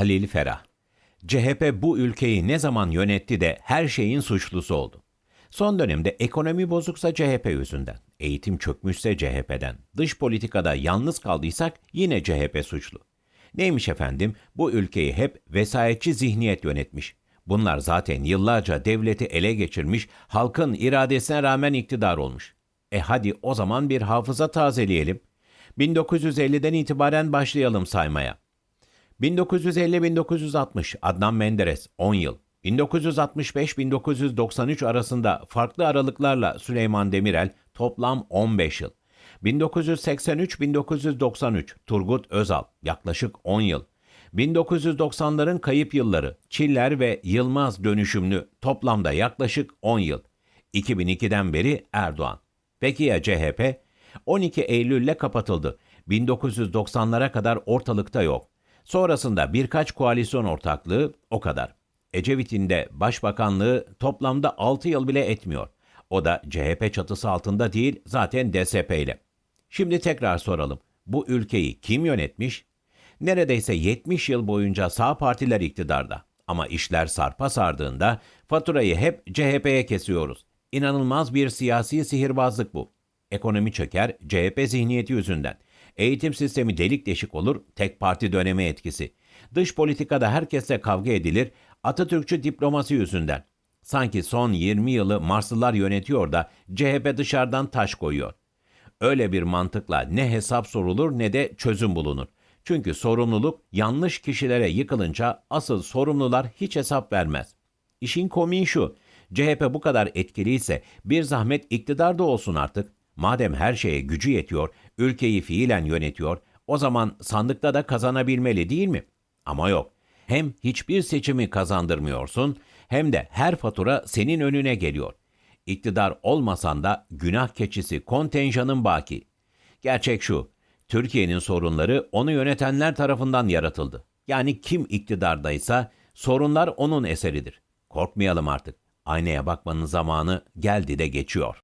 Halil Ferah. CHP bu ülkeyi ne zaman yönetti de her şeyin suçlusu oldu. Son dönemde ekonomi bozuksa CHP yüzünden, eğitim çökmüşse CHP'den, dış politikada yalnız kaldıysak yine CHP suçlu. Neymiş efendim? Bu ülkeyi hep vesayetçi zihniyet yönetmiş. Bunlar zaten yıllarca devleti ele geçirmiş, halkın iradesine rağmen iktidar olmuş. E hadi o zaman bir hafıza tazeleyelim. 1950'den itibaren başlayalım saymaya. 1950-1960 Adnan Menderes 10 yıl. 1965-1993 arasında farklı aralıklarla Süleyman Demirel toplam 15 yıl. 1983-1993 Turgut Özal yaklaşık 10 yıl. 1990'ların kayıp yılları Çiller ve Yılmaz dönüşümlü toplamda yaklaşık 10 yıl. 2002'den beri Erdoğan. Peki ya CHP? 12 Eylül'le kapatıldı. 1990'lara kadar ortalıkta yok. Sonrasında birkaç koalisyon ortaklığı o kadar. Ecevit'in de başbakanlığı toplamda 6 yıl bile etmiyor. O da CHP çatısı altında değil zaten DSP ile. Şimdi tekrar soralım. Bu ülkeyi kim yönetmiş? Neredeyse 70 yıl boyunca sağ partiler iktidarda. Ama işler sarpa sardığında faturayı hep CHP'ye kesiyoruz. İnanılmaz bir siyasi sihirbazlık bu. Ekonomi çöker CHP zihniyeti yüzünden. Eğitim sistemi delik deşik olur tek parti dönemi etkisi. Dış politikada herkesle kavga edilir Atatürkçü diplomasi yüzünden. Sanki son 20 yılı Marslılar yönetiyor da CHP dışarıdan taş koyuyor. Öyle bir mantıkla ne hesap sorulur ne de çözüm bulunur. Çünkü sorumluluk yanlış kişilere yıkılınca asıl sorumlular hiç hesap vermez. İşin komiği şu, CHP bu kadar etkiliyse bir zahmet iktidarda olsun artık. Madem her şeye gücü yetiyor, ülkeyi fiilen yönetiyor, o zaman sandıkta da kazanabilmeli değil mi? Ama yok. Hem hiçbir seçimi kazandırmıyorsun hem de her fatura senin önüne geliyor. İktidar olmasan da günah keçisi kontenjanın baki. Gerçek şu, Türkiye'nin sorunları onu yönetenler tarafından yaratıldı. Yani kim iktidardaysa sorunlar onun eseridir. Korkmayalım artık. Aynaya bakmanın zamanı geldi de geçiyor.